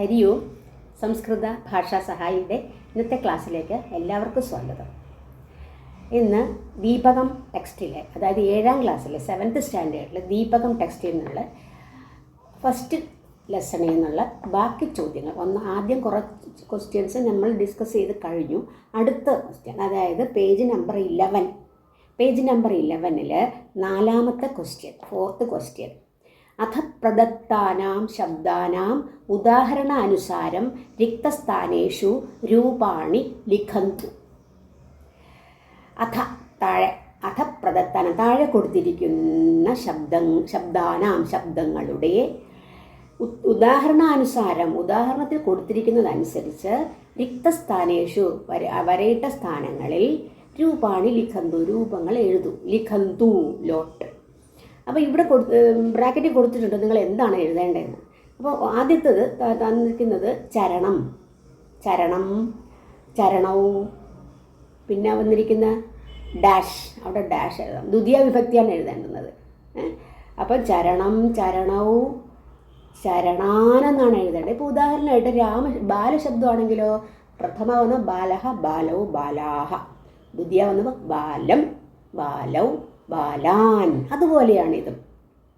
ഹരി ഓം സംസ്കൃത ഭാഷാ സഹായിയുടെ ഇന്നത്തെ ക്ലാസ്സിലേക്ക് എല്ലാവർക്കും സ്വാഗതം. ഇന്ന് ദീപകം ടെക്സ്റ്റിലെ അതായത് ഏഴാം ക്ലാസ്സിലെ സെവൻത്ത് സ്റ്റാൻഡേർഡിലെ ദീപകം ടെക്സ്റ്റിൽ നിന്നുള്ള ഫസ്റ്റ് ലെസണിൽ നിന്നുള്ള ബാക്കി ചോദ്യങ്ങൾ. ഒന്ന് ആദ്യം കുറച്ച് ക്വസ്റ്റ്യൻസ് നമ്മൾ ഡിസ്കസ് ചെയ്ത് കഴിഞ്ഞു. അടുത്ത ക്വസ്റ്റ്യൻ അതായത് page number eleven page number ഇലവനിൽ നാലാമത്തെ ക്വസ്റ്റ്യൻ ഫോർത്ത് ക്വസ്റ്റ്യൻ അഥ പ്രദത്താനാം ശബ്ദാനാം ഉദാഹരണാനുസാരം രിക്തസ്ഥാനേഷു രൂപാണി ലിഖന്തു. അഥ താഴെ അഥ പ്രദത്താന താഴെ കൊടുത്തിരിക്കുന്ന ശബ്ദ ശബ്ദാനാം ശബ്ദങ്ങളുടെ ഉദാഹരണാനുസാരം ഉദാഹരണത്തിൽ കൊടുത്തിരിക്കുന്നതനുസരിച്ച് രിക്തസ്ഥാനേഷു വര വരയിട്ട സ്ഥാനങ്ങളിൽ രൂപാണി ലിഖന്തു രൂപങ്ങൾ എഴുതു. ലിഖന്തു ലോട്ട്. അപ്പോൾ ഇവിടെ കൊടു ബ്രാക്കറ്റിൽ കൊടുത്തിട്ടുണ്ട്. നിങ്ങൾ എന്താണ് എഴുതേണ്ടതെന്ന് അപ്പോൾ ആദ്യത്തത് തന്നിരിക്കുന്നത് ചരണം. ചരണം ചരണവും. പിന്നെ വന്നിരിക്കുന്ന ഡാഷ് അവിടെ ഡാഷ് എഴുതാം. ദ്വിതീയ വിഭക്തിയാണ് എഴുതേണ്ടുന്നത്. അപ്പോൾ ചരണം ചരണവും ശരണാനെന്നാണ് എഴുതേണ്ടത്. ഇപ്പോൾ ഉദാഹരണമായിട്ട് രാമ ബാലശബ്ദമാണെങ്കിലോ പ്രഥമ വന്ന ബാലഹ ബാലവും ബാലാഹ. ദ്വിതീയ വന്നപ്പോൾ ബാലം ബാലൗ ബാലാൻ. അതുപോലെയാണ് അതുപോലെയാണിതും.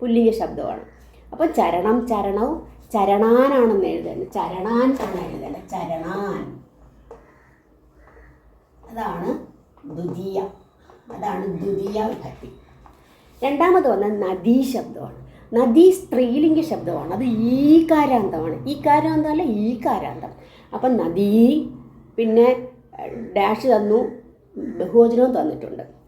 പുല്ലിംഗ ശബ്ദമാണ്. അപ്പോൾ ചരണം ചരണവും ചരണാനാണെന്ന് എഴുതേണ്ടത് ചരണാൻ ആണ് എഴുതേണ്ടത് ചരണാൻ. അതാണ് ദ്വിതീയ. അതാണ് ദ്വിതീയ വിഭക്തി. രണ്ടാമത് വന്ന നദീ ശബ്ദമാണ്. നദി സ്ത്രീലിംഗ ശബ്ദമാണ്. അത് ഈ കാരാന്തമാണ്. ഈ കാരാന്തം അല്ല ഈ കാരാന്തം. അപ്പം നദീ പിന്നെ ഡാഷ് തന്നു ബഹുവചനവും തന്നിട്ടുണ്ട്.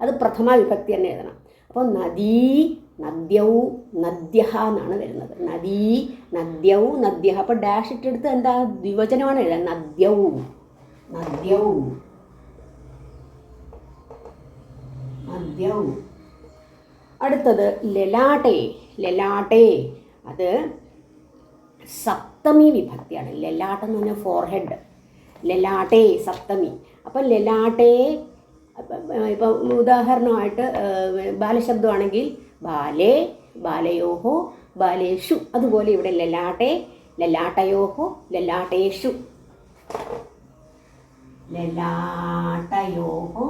അത് പ്രഥമ വിഭക്തി തന്നെ എഴുതണം. അപ്പോൾ നദീ നദ്യൗ നദ്യ എന്നാണ് വരുന്നത്. നദീ നദ്യൗ നദ്യ അപ്പോൾ ഡാഷ് ഇട്ടെടുത്ത് എന്താ? ദ്വിവചനമാണ് എഴുതാൻ നദ്യൗ. നദ്യൗ. നദ്യൗ. അടുത്തത് ലലാട്ടെ. ലലാട്ടെ. അത് സപ്തമി വിഭക്തിയാണ്. ലലാട്ട് എന്ന് പറഞ്ഞാൽ ഫോർഹെഡ് ലലാട്ടെ സപ്തമി. അപ്പം ലലാട്ടെ ഇപ്പം ഉദാഹരണമായിട്ട് ബാലശബ്ദമാണെങ്കിൽ ബാലേ ബാലയോഹോ ബാലേഷു. അതുപോലെ ഇവിടെ ലലാട്ടെ ലലാട്ടയോഹോ ലലാട്ടേഷു. ലലാട്ടയോഹോ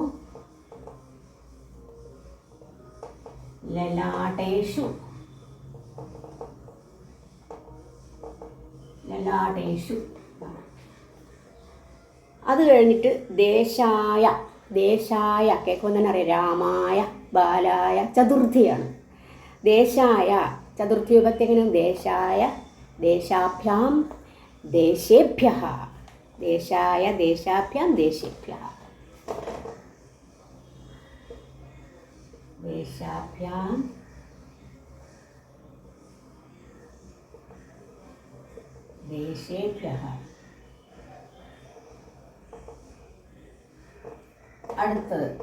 ലല്ലാട്ടേഷു ലല്ലാട്ടേഷു അത് കഴിഞ്ഞിട്ട് ദേശായ. ദേശായ കേൾക്കുമ്പോൾ തന്നെ രാമായ ബാലായ ചതുർത്ഥിയാണ്. ദേശായ ചതുർത്ഥി വിഭക്തി ദേശായ ദേശാഭ്യാം ദേശേഭ്യ ദേശായ ദേശാഭ്യാം ദേശേഭ്യ ദേശാഭ്യാം ദേശേഭ്യ അടുത്തത്.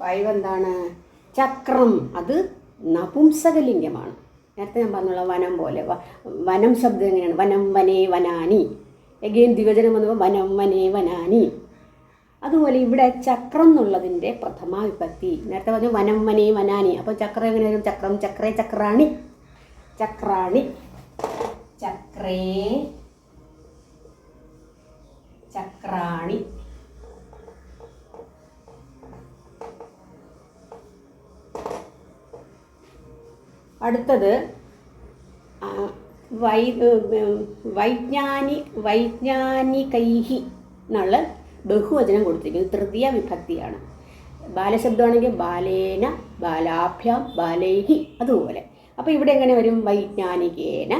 ഫൈവ് എന്താണ്? ചക്രം. അത് നപുംസകലിംഗമാണ്. നേരത്തെ ഞാൻ പറഞ്ഞുള്ള വനം പോലെ. വനം ശബ്ദം എങ്ങനെയാണ്? വനം വനേ വനാനി. എഗെയിൻ ദ്വിവചനം വന്നപ്പോൾ വനം വനേ വനാനി. അതുപോലെ ഇവിടെ ചക്രം എന്നുള്ളതിന്റെ പ്രഥമ വിഭക്തി. നേരത്തെ പറഞ്ഞു വനം വനേ വനാനി. അപ്പോൾ ചക്രം എങ്ങനെ വരും? ചക്രം ചക്രേ ചക്രാണി. ചക്രാണി. ചക്രേ ചക്രാണി. അടുത്തത് വൈ വൈജ്ഞാനി വൈജ്ഞാനികൈഹി എന്നുള്ള ബഹുവചനം കൊടുത്തിരിക്കുന്നത് തൃതീയ വിഭക്തിയാണ്. ബാലശബ്ദമാണെങ്കിൽ ബാലേന ബാലാഭ്യാം ബാലൈഹി അതുപോലെ. അപ്പോൾ ഇവിടെ എങ്ങനെ വരും? വൈജ്ഞാനികേന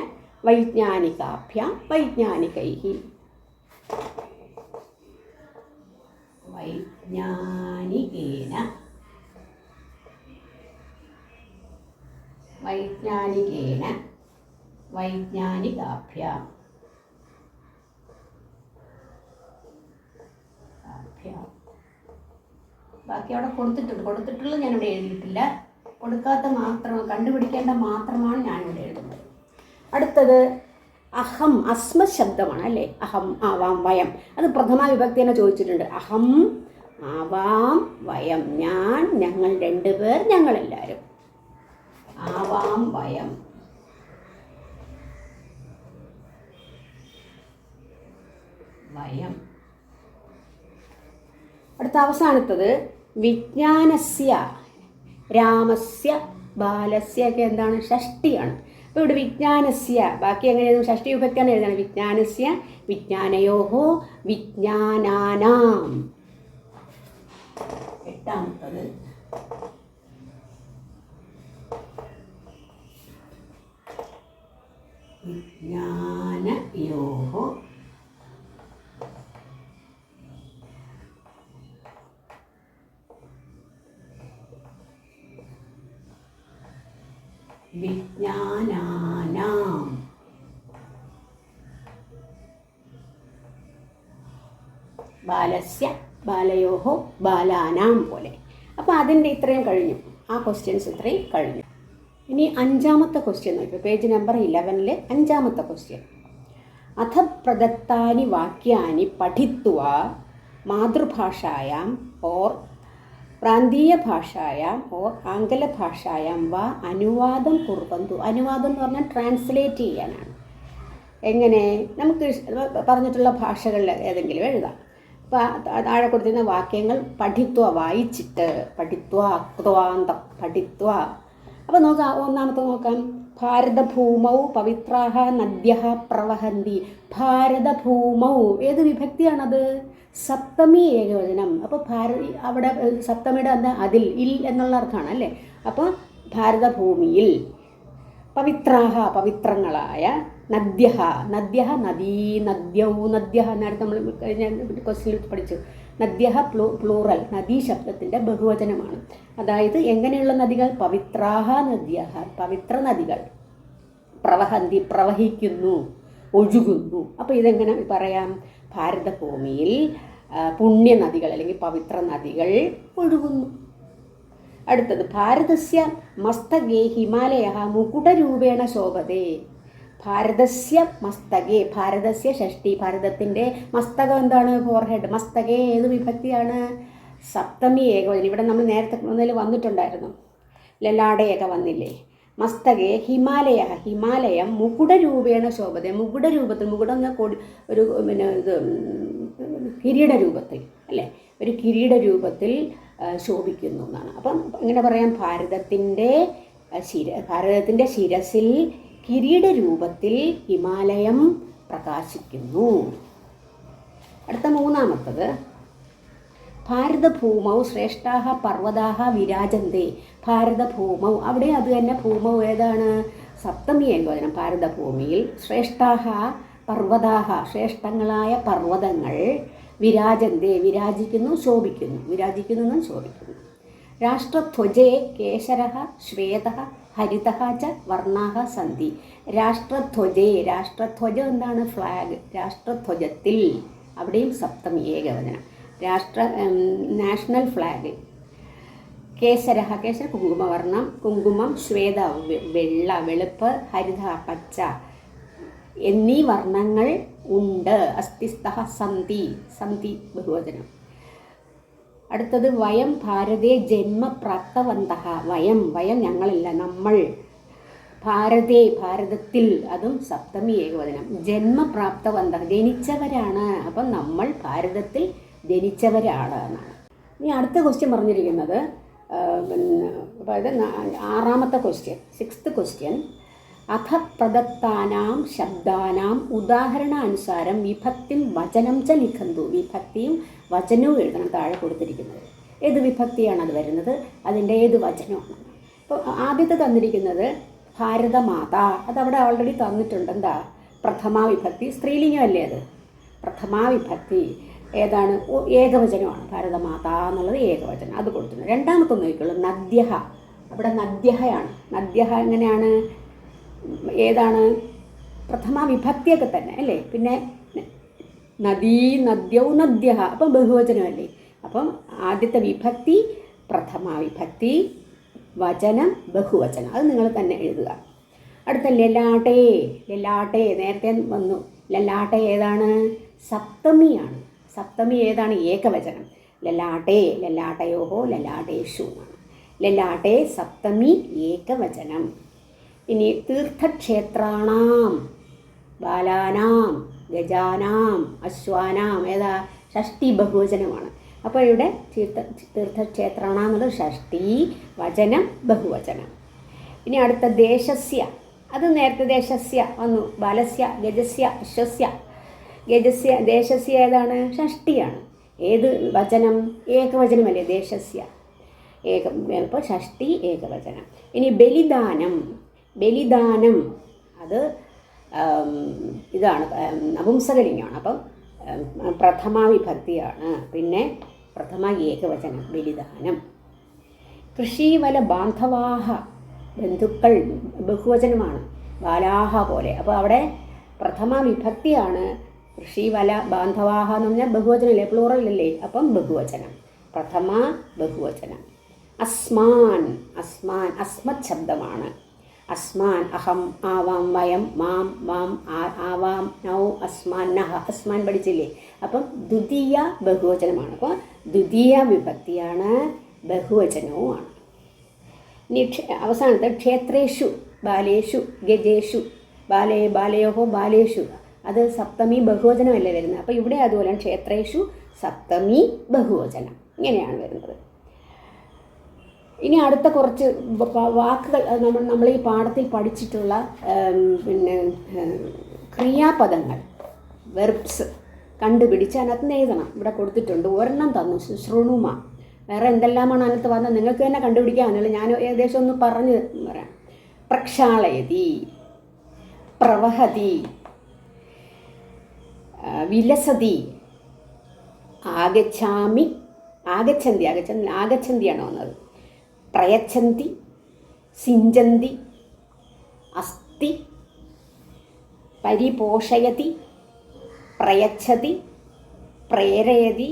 വൈജ്ഞാനികാഭ്യാം വൈജ്ഞാനികൈഹി. വൈജ്ഞാനികേന വൈജ്ഞാനികാഭ്യാം. ബാക്കി അവിടെ കൊടുത്തിട്ടുണ്ട്. കൊടുത്തിട്ടുള്ളത് ഇവിടെ എഴുതിയിട്ടില്ല. കൊടുക്കാത്ത മാത്രം കണ്ടുപിടിക്കേണ്ട മാത്രമാണ് ഞാനിവിടെ എഴുതുന്നത്. അടുത്തത് അഹം അസ്മ ശബ്ദമാണ് അല്ലേ? അഹം ആവാം വയം. അത് പ്രഥമ വിഭക്തി തന്നെ ചോദിച്ചിട്ടുണ്ട്. അഹം ആവാം വയം. ഞാൻ ഞങ്ങൾ രണ്ടുപേർ ഞങ്ങളെല്ലാവരും. ആവാം ഭയം. വയം അടുത്ത അവസാനത്തത് വിജ്ഞാനസ്യ രാമസ്യ ബാലസ്യ ഒക്കെ എന്താണ്? ഷഷ്ടിയാണ്. അപ്പോൾ ഇവിടെ വിജ്ഞാനസ്യ ബാക്കി എങ്ങനെ എഴുതും ഷഷ്ടി വിഭക്തിയാണ് എഴുതാണ് വിജ്ഞാനസ്യ വിജ്ഞാനയോഹോ വിജ്ഞാനാനാം. എട്ടാമത്തത് വിജ്ഞാനയോഹോ. വിജ്ഞാനാനാം. ബാലസ്യ ബാലയോഹോ ബാലാനാം പോലെ. അപ്പോൾ അതിന്റെ ഇത്രയും കഴിഞ്ഞു. ആ ക്വസ്റ്റ്യൻസ് ഇത്രയും കഴിഞ്ഞു. ഇനി അഞ്ചാമത്തെ ക്വസ്റ്റ്യൻ നോക്കുക പേജ് നമ്പർ ഇലവനിൽ അഞ്ചാമത്തെ ക്വസ്റ്റ്യൻ അഥ പ്രദത്താനി വാക്യാനി പഠിത്വ മാതൃഭാഷായാം ഓർ പ്രാന്തീയ ഭാഷായാം ഓർ ആംഗലഭാഷായാം വാ അനുവാദം കുർബന്തു അനുവാദം എന്ന് പറഞ്ഞാൽ ട്രാൻസ്ലേറ്റ് ചെയ്യാനാണ്. എങ്ങനെ? നമുക്ക് പറഞ്ഞിട്ടുള്ള ഭാഷകളിൽ ഏതെങ്കിലും എഴുതാം. താഴെ കൊടുത്തിരുന്ന വാക്യങ്ങൾ പഠിത്വ വായിച്ചിട്ട് പഠിത്വ ക്വാന്തം പഠിത്വ അപ്പോൾ നോക്കാം ഒന്നാമത്തെ നോക്കാം. ഭാരതഭൂമൗ പവിത്രാഹ നദ്യ പ്രവഹന്തി. ഭാരതഭൂമൗ ഏത് വിഭക്തിയാണത്? സപ്തമി ഏകവചനം. അപ്പോൾ ഭാര അവിടെ സപ്തമിയുടെ എന്താ? അതിൽ ഇൽ എന്നുള്ള അർത്ഥമാണ് അല്ലേ? അപ്പോൾ ഭാരതഭൂമിയിൽ പവിത്രാഹ പവിത്രങ്ങളായ നദ്യ നദ്യ നദീ നദ്യൗ നദ്യ എന്നായിരുന്നു നമ്മൾ കഴിഞ്ഞ ക്വസ്റ്റിൽ പഠിച്ചു. നദ്യ പ്ലൂ പ്ലൂറൽ നദീ ശബ്ദത്തിന്റെ ബഹുവചനമാണ്. അതായത് എങ്ങനെയുള്ള നദികൾ? പവിത്രാഹ നദ്യ പവിത്ര നദികൾ. പ്രവഹന്തി പ്രവഹിക്കുന്നു ഒഴുകുന്നു. അപ്പോൾ ഇതെങ്ങനെ പറയാം? ഭാരതഭൂമിയിൽ പുണ്യ നദികൾ അല്ലെങ്കിൽ പവിത്ര നദികൾ ഒഴുകുന്നു. അടുത്തത് ഭാരതസ്യ മസ്തകേ ഹിമാലയ മുകുടരൂപേണ ശോഭതേ. ഭാരതസ്യ മസ്തകേ ഭാരതസ്യ ഷഷ്ടി ഭാരതത്തിന്റെ മസ്തകം എന്താണ്? ഫോർഹെഡ് മസ്തകേ ഏത് വിഭക്തിയാണ്? സപ്തമി ഏകവചനം. ഇവിടെ നമ്മൾ നേരത്തെ ഒന്നിൽ വന്നിട്ടുണ്ടായിരുന്നു. ലലാടയൊക്കെ വന്നില്ലേ? മസ്തകെ ഹിമാലയ ഹിമാലയം മുകുടരൂപേണ ശോഭത. മുകുടരൂപത്തിൽ മുകുടം എന്ന കൊടി ഒരു പിന്നെ ഇത് കിരീട രൂപത്തിൽ അല്ലേ? ഒരു കിരീട രൂപത്തിൽ ശോഭിക്കുന്നു എന്നാണ്. അപ്പം ഇങ്ങനെ പറയാം ഭാരതത്തിന്റെ ശിര ഭാരതത്തിന്റെ ശിരസിൽ കിരീട രൂപത്തിൽ ഹിമാലയം പ്രകാശിക്കുന്നു. അടുത്ത മൂന്നാമത്തത്. ഭാരതഭൂമൗ ശ്രേഷ്ഠാഹ പർവതാഹ വിരാജന്തേ. ഭാരതഭൂമൗ. അവിടെ അത് തന്നെ ഭൂമൗ ഏതാണ്? സപ്തമി ഏകോചനം ഭാരതഭൂമിയിൽ ശ്രേഷ്ഠാഹ പർവതാഹ ശ്രേഷ്ഠങ്ങളായ പർവതങ്ങൾ വിരാജന്തേ വിരാജിക്കുന്നു ശോഭിക്കുന്നു. വിരാജിക്കുന്നു ശോഭിക്കുന്നു. രാഷ്ട്രധ്വജേ കേശര ശ്വേത ഹരിത ച വർണാഹ സന്ധി. രാഷ്ട്രധ്വജേ രാഷ്ട്രധ്വജ എന്താണ്? ഫ്ലാഗ് രാഷ്ട്രധ്വജത്തിൽ. അവിടെയും സപ്തമി ഏകവചനം. രാഷ്ട്ര നാഷണൽ ഫ്ലാഗ് കേസര കേസര കുങ്കുമവർണം കുങ്കുമം ശ്വേത വെള്ള വെളുപ്പ് ഹരിത പച്ച എന്നീ വർണങ്ങൾ ഉണ്ട്. അസ്തിസ്ഥ സന്ധി സന്ധി ബഹുവചനം. അടുത്തത് വയം ഭാരതേ ജന്മപ്രാപ്തവന്ത വയം വയം ഞങ്ങളല്ല നമ്മൾ. ഭാരതേ ഭാരതത്തിൽ. അതും സപ്തമി ഏകവചനം. ജന്മപ്രാപ്തവന്ത ജനിച്ചവരാണ്. അപ്പം നമ്മൾ ഭാരതത്തിൽ ജനിച്ചവരാണ് എന്നാണ്. ഇനി അടുത്ത ക്വസ്റ്റ്യൻ പറഞ്ഞിരിക്കുന്നത് പിന്നെ അതായത് ആറാമത്തെ ക്വസ്റ്റ്യൻ സിക്സ്ത് ക്വസ്റ്റ്യൻ അഥ പ്രദത്താനാം ശബ്ദാനാം ഉദാഹരണാനുസാരം വിഭക്തിം വചനം ച ലിഖന്തു. വിഭക്തിയും വചനവും എഴുതണം താഴെ കൊടുത്തിരിക്കുന്നത്. ഏത് വിഭക്തിയാണ് അത് വരുന്നത്? അതിന്റെ ഏത് വചനമാണ് ഇപ്പോൾ ആദ്യത്തെ തന്നിരിക്കുന്നത് ഭാരതമാത. അതവിടെ ഓൾറെഡി തന്നിട്ടുണ്ട് എന്താ പ്രഥമാ വിഭക്തി. സ്ത്രീലിംഗമല്ലേ അത്? പ്രഥമാ വിഭക്തി. ഏതാണ്? ഏകവചനമാണ്. ഭാരതമാത എന്നുള്ളത് ഏകവചനം. അത് കൊടുത്തിട്ടുണ്ട്. രണ്ടാമത്തെ നോക്കിയുള്ളൂ നദ്യഹ. അവിടെ നദ്യഹയാണ്. നദ്യഹ എങ്ങനെയാണ്? ഏതാണ്? പ്രഥമ വിഭക്തിയൊക്കെ തന്നെ അല്ലേ? പിന്നെ നദീ നദ്യൗ നദ്യ അപ്പം ബഹുവചനമല്ലേ? അപ്പം ആദ്യത്തെ വിഭക്തി പ്രഥമ വിഭക്തി വചനം ബഹുവചനം. അത് നിങ്ങൾ തന്നെ എഴുതുക. അടുത്ത ലലാട്ടേ ലലാട്ടേ നേരത്തെ വന്നു. ലല്ലാട്ടെ ഏതാണ്? സപ്തമിയാണ്. സപ്തമി ഏതാണ്? ഏകവചനം. ലലാട്ടേ ലലാട്ടയോഹോ ലലാട്ടേഷു എന്നാണ്. ലലാട്ടേ സപ്തമി ഏകവചനം. ഇനി തീർത്ഥക്ഷേത്രാണാം. ബാലാനാം ഗജാനാം അശ്വാനാം ഏതാ? ഷഷ്ടി ബഹുവചനമാണ്. അപ്പോൾ ഇവിടെ തീർത്ഥ തീർത്ഥക്ഷേത്രാണ എന്നുള്ളത് ഷഷ്ടി വചനം ബഹുവചനം. ഇനി അടുത്ത ദേശസ്യ. അത് നേരത്തെ ദേശസ്യ വന്നു. ബാലസ്യ ഗജസ്യ അശ്വസ്യ. ഗജസ്യ ദേശസ്യ ഏതാണ്? ഷഷ്ടിയാണ് ഏത് വചനം? ഏകവചനമല്ലേ ദേശസ്യ? ഏക ഇപ്പോൾ ഷഷ്ടി ഏകവചനം. ഇനി ബലിദാനം. ബലിദാനം. അത് ഇതാണ് നപുംസകലിംഗമാണ്. അപ്പം പ്രഥമ വിഭക്തിയാണ് പിന്നെ പ്രഥമ ഏകവചനം ബലിദാനം. കൃഷിവല ബാന്ധവാഹ ബന്ധുക്കൾ ബഹുവചനമാണ് ബാലാഹ പോലെ. അപ്പോൾ അവിടെ പ്രഥമ വിഭക്തിയാണ് കൃഷിവല ബാന്ധവാഹ എന്ന് പറഞ്ഞാൽ ബഹുവചനമല്ലേ? പ്ലൂറലല്ലേ അപ്പം ബഹുവചനം. പ്രഥമ ബഹുവചനം. അസ്മാൻ അസ്മാൻ അസ്മത് ശബ്ദമാണ്. അസ്മാൻ അഹം ആവാം വയം മാം മാം ആവാം നൗ അസ്മാൻ നഹ. അസ്മാൻ പഠിച്ചില്ലേ? അപ്പം ദ്വിതീയ ബഹുവചനമാണ്. അപ്പോൾ ദ്വിതീയ വിഭക്തിയാണ് ബഹുവചനവുമാണ്. ഇനി ക്ഷ- അവസാനത്തെ ക്ഷേത്രേഷു ബാലേഷു ഗജേഷു ബാലേ ബാലയോഹോ ബാലേഷു. അത് സപ്തമി ബഹുവചനമല്ലേ വരുന്നത്? അപ്പോൾ ഇവിടെ അതുപോലെ ക്ഷേത്രേഷു സപ്തമി ബഹുവചനം. ഇങ്ങനെയാണ് വരുന്നത്. ഇനി അടുത്ത കുറച്ച് വാക്കുകൾ നമ്മൾ നമ്മൾ ഈ പാഠത്തിൽ പഠിച്ചിട്ടുള്ള പിന്നെ ക്രിയാപദങ്ങൾ വെർബ്സ് കണ്ടുപിടിച്ച് അതിനകത്ത് എഴുതണം. ഇവിടെ കൊടുത്തിട്ടുണ്ട്. ഒരെണ്ണം തന്നു. ശൃണുമ വേറെ എന്തെല്ലാമാണ് അതിനകത്ത് വന്നത്? നിങ്ങൾക്ക് തന്നെ കണ്ടുപിടിക്കാമെന്നുള്ളൂ ഞാൻ ഏകദേശം ഒന്ന് പറഞ്ഞ് പറയാം പ്രക്ഷാളയതി പ്രവഹതി വിലസതി ആഗച്ഛാമി ആഗച്ഛന്തി. ആഗച്ഛന്തി ആഗച്ഛന്തിയാണ് വന്നത്? പ്രയച്ഛന്തി സിഞ്ചന്തി അസ്ഥി പരിപോഷയതി പ്രയച്ഛതി പ്രേരയതി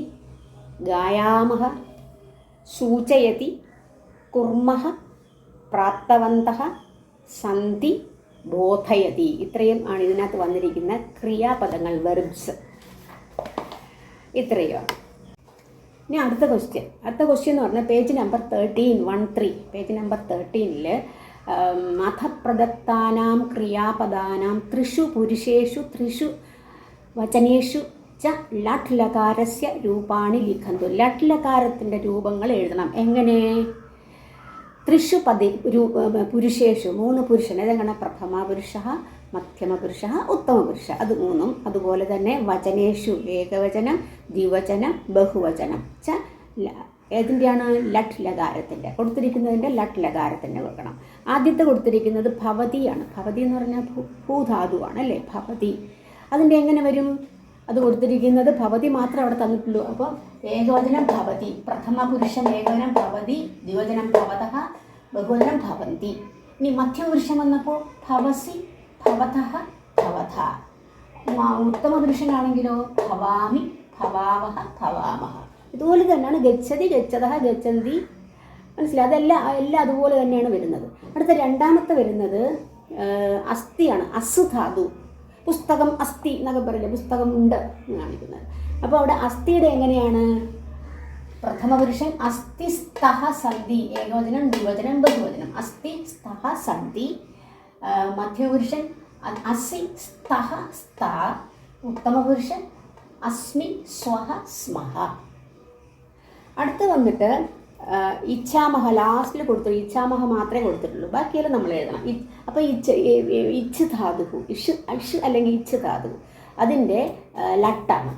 ഗായാമഹ സൂചയതി കുർമ്മ പ്രാപ്തവന്ത സന്ധി ബോധയതി. ഇത്രയും ആണ് ഇതിനകത്ത് വന്നിരിക്കുന്ന ക്രിയാപദങ്ങൾ വെർബ്സ് ഇത്രയുമാണ് ഇനി അടുത്ത ക്വസ്റ്റ്യൻ അടുത്ത ക്വസ്റ്റ്യൻ എന്ന് പറഞ്ഞാൽ page number thirteen one three page number തേർട്ടീനിൽ മതപ്രദത്താനാം ക്രിയാപദാനാം ത്രിഷു പുരുഷേഷു ത്രിഷു വചനേഷു ച ലട്ട് ലകാരസ്യ രൂപാണി ലിഖന്തു. ലട്ട് ലകാരത്തിന്റെ രൂപങ്ങൾ എഴുതണം. എങ്ങനെ? ത്രിഷു പതി പുരുഷേഷു മൂന്ന് പുരുഷൻ. ഏതെങ്ങനെ പ്രഥമ പുരുഷ മധ്യമ പുരുഷ ഉത്തമ പുരുഷ അത് മൂന്നും അതുപോലെ തന്നെ വചനേഷു ഏകവചനം ദ്വിവചനം ബഹുവചനം. ച ഏതിന്റെയാണ് ലട്ട് ലകാരത്തിന്റെ കൊടുത്തിരിക്കുന്നതിന്റെ ലട്ട് ലകാരത്തിന്റെ വെക്കണം. ആദ്യത്തെ കൊടുത്തിരിക്കുന്നത് ഭവതിയാണ്. ഭവതി എന്ന് പറഞ്ഞാൽ ഭൂധാതുവാണ് അല്ലേ? ഭവതി. അതിന്റെ എങ്ങനെ വരും? അത് കൊടുത്തിരിക്കുന്നത് ഭവതി മാത്രം അവിടെ തന്നിട്ടുള്ളൂ. അപ്പോൾ ഏകവചനം ഭവതി പ്രഥമ പുരുഷൻ ഏകവചനം ഭവതി ദ്വിവചനം ഭവത ബഹുവചനം ഭവന്തി. ഇനി മധ്യപുരുഷൻ വന്നപ്പോൾ ഭവസി ഭവതഃ ഭവഥ. ഉത്തമപുരുഷനാണെങ്കിലോ ഉത്തമ ഭവാമി ഭവാവഹ ഭവാമഹ. ഇതുപോലെ തന്നെയാണ് ഗച്ഛതി ഗച്ഛത ഗച്ഛന്തി. മനസ്സിലായി? അതെല്ലാം എല്ലാം അതുപോലെ തന്നെയാണ് വരുന്നത്. അടുത്ത രണ്ടാമത്തെ വരുന്നത് അസ്ഥിയാണ്. അസുധാതു പുസ്തകം അസ്ഥി എന്നൊക്കെ പറയില്ലേ? പുസ്തകം ഉണ്ട് എന്ന് കാണിക്കുന്നത്. അപ്പോൾ അവിടെ അസ്ഥിയുടെ എങ്ങനെയാണ്? പ്രഥമ പുരുഷൻ അസ്ഥി സ്തഹ സന്ധി. ഏകവചനം ദ്വിവചനം ബഹുവചനം. അസ്ഥി സ്തഹ സന്ധി. മധ്യപുരുഷൻ അസി സ്തഹ സ്ത ഉത്തമപുരുഷൻ അസ്മി സ്വഹ സ്മഹ. അടുത്ത് വന്നിട്ട് ഇച്ഛാമഹ ലാസ്റ്റിൽ കൊടുത്തു ഇച്ഛാമഹ മാത്രമേ കൊടുത്തിട്ടുള്ളൂ. ബാക്കിയെല്ലാം നമ്മൾ എഴുതണം. അപ്പോൾ ഇച്ഛ ഇച്ഛ ധാതുഹു ഇഷ് അഷ് അല്ലെങ്കിൽ ഇച്ഛ ധാതു അതിന്റെ ലട്ടാണ്.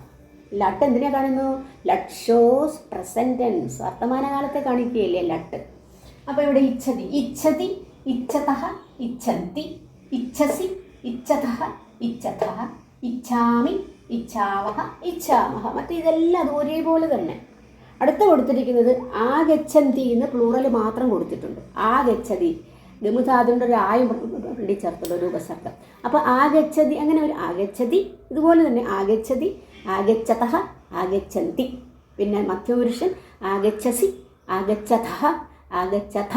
ലട്ട് എന്തിനെ കാണുന്നു ലട്ട് ഷോസ് പ്രസന്റൻസ്. വർത്തമാനകാലത്തെ കാണിക്കുകയല്ലേ ലട്ട്. അപ്പോൾ ഇവിടെ ഇച്ഛതി. ഇച്ഛതി ഇച്ഛതഃ ഇച്ഛന്തി ഇച്ഛസി ഇച്ഛതഃ ഇച്ഛതഃ ഇച്ഛാമി ഇച്ഛാവഹ ഇച്ഛാമഹ. മറ്റേ ഇതെല്ലാം ഒരേപോലെ തന്നെ. അടുത്ത കൊടുത്തിരിക്കുന്നത് ആഗച്ഛന്തി എന്ന് പ്ലൂറൽ മാത്രം കൊടുത്തിട്ടുണ്ട്. ആഗച്ഛതി ഗമുധാതിന്റെ ഒരു ആയം വേണ്ടി ചേർത്തുള്ള ഒരു ഉപസർഗം അപ്പോൾ ആഗച്ഛതി അങ്ങനെ ഒരു ആഗച്ഛതി ഇതുപോലെ തന്നെ ആഗച്ഛതി ആഗച്ഛതഃ ആഗച്ഛന്തി. പിന്നെ മധ്യപുരുഷൻ ആഗച്ഛസി ആഗച്ഛതഃ ആഗച്ഛത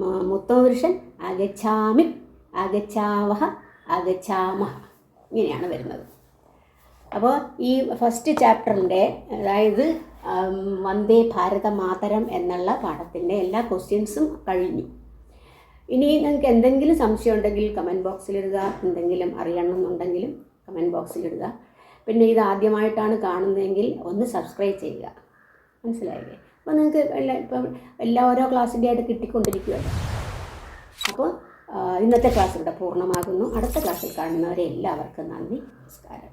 മുത്തപുരുഷൻ അഗച്ഛാമി അഗച്ഛാവഹ അഗച്ഛാമഹ. ഇങ്ങനെയാണ് വരുന്നത്. അപ്പോൾ ഈ ഫസ്റ്റ് ചാപ്റ്ററിന്റെ അതായത് വന്ദേ ഭാരത മാതരം എന്നുള്ള പാഠത്തിന്റെ എല്ലാ ക്വസ്റ്റ്യൻസും കഴിഞ്ഞു. ഇനി നിങ്ങൾക്ക് എന്തെങ്കിലും സംശയം ഉണ്ടെങ്കിൽ കമന്റ് ബോക്സിലിടുക എന്തെങ്കിലും അറിയണമെന്നുണ്ടെങ്കിലും കമന്റ് ബോക്സിലിടുക പിന്നെ ഇത് ആദ്യമായിട്ടാണ് കാണുന്നതെങ്കിൽ ഒന്ന് സബ്സ്ക്രൈബ് ചെയ്യുക. മനസ്സിലായില്ലേ? അപ്പോൾ നിങ്ങൾക്ക് എല്ലാ ഇപ്പം എല്ലാ ഓരോ ക്ലാസ്സിന്റെ ആയിട്ട് കിട്ടിക്കൊണ്ടിരിക്കുകയാണ് അപ്പോൾ ഇന്നത്തെ ക്ലാസ് ഇവിടെ പൂർണമാകുന്നു. അടുത്ത ക്ലാസ്സിൽ കാണുന്നവരെ എല്ലാവർക്കും നന്ദി നമസ്കാരം.